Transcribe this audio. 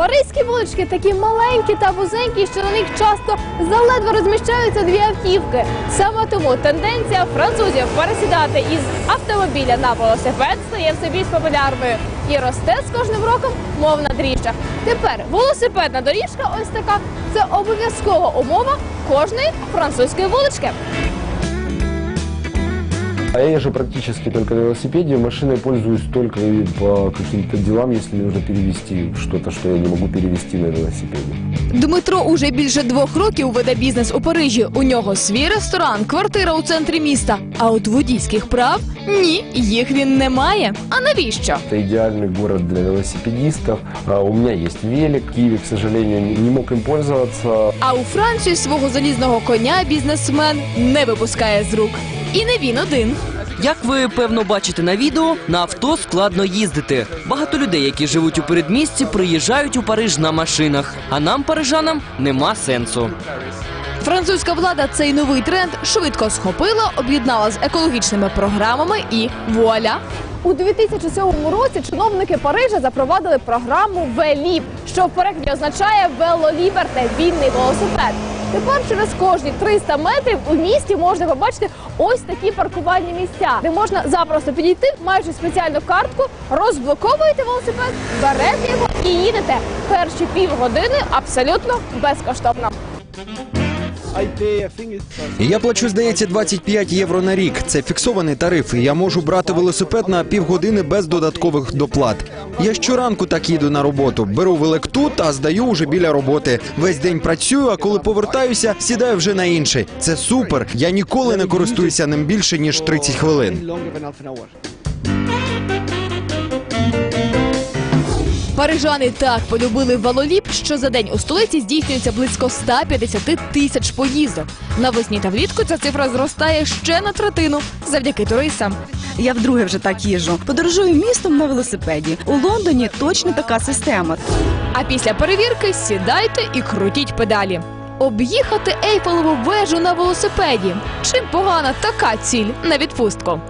Паризькі вулички такі маленькі та вузенькі, що на них часто заледве розміщаються дві автівки. Саме тому тенденція французів пересідати із автомобіля на велосипед стає все більш популярною і росте з кожним роком, мов на дріжджах. Тепер велосипедна доріжка, ось така, це обов'язкова умова кожної французької вулички. А я езжу практически только на велосипеде, машиной пользуюсь только и по каким-то делам, если нужно перевести что-то, что я не могу перевести на велосипеде. Дмитро уже більше двох років веде бізнес у Парижі. У нього свій ресторан, квартира у центрі міста. А от водійських прав ні, їх він не має. А навіщо? Это идеальный город для велосипедистов. А у меня есть велик. В Киеве, к сожалению, не мог им пользоваться. А у Франції свого залізного коня бізнесмен не випускає з рук. І не він один. Як ви певно бачите на відео, на авто складно їздити. Багато людей, які живуть у передмісті, приїжджають у Париж на машинах. А нам, парижанам, нема сенсу. Французька влада цей новий тренд швидко схопила, об'єднала з екологічними програмами і вуаля. У 2007 році чиновники Парижа запровадили програму Веліп, що в перекладі означає велоліберте вільний велосипед. Тепер через кожні 300 метрів у місті можна побачити ось такі паркувальні місця, де можна запросто підійти, маючи спеціальну картку, розблоковуєте велосипед, берете його і їдете. Перші півгодини абсолютно безкоштовно. Я плачу, здається, 25 євро на рік. Це фіксований тариф. Я можу брати велосипед на півгодини без додаткових доплат. Я щоранку так їду на роботу. Беру велик тут, а здаю уже біля роботи. Весь день працюю, а коли повертаюся, сідаю вже на інший. Це супер. Я ніколи не користуюся ним більше ніж 30 хвилин. Парижани так полюбили велоліп, що за день у столиці здійснюється близько 150 тисяч поїздок. Навесні та влітку ця цифра зростає ще на третину завдяки туристам. Я вдруге вже так їжджу. Подорожую містом на велосипеді. У Лондоні точно така система. А після перевірки сідайте і крутіть педалі. Об'їхати Ейфелеву вежу на велосипеді. Чим погана така ціль на відпустку?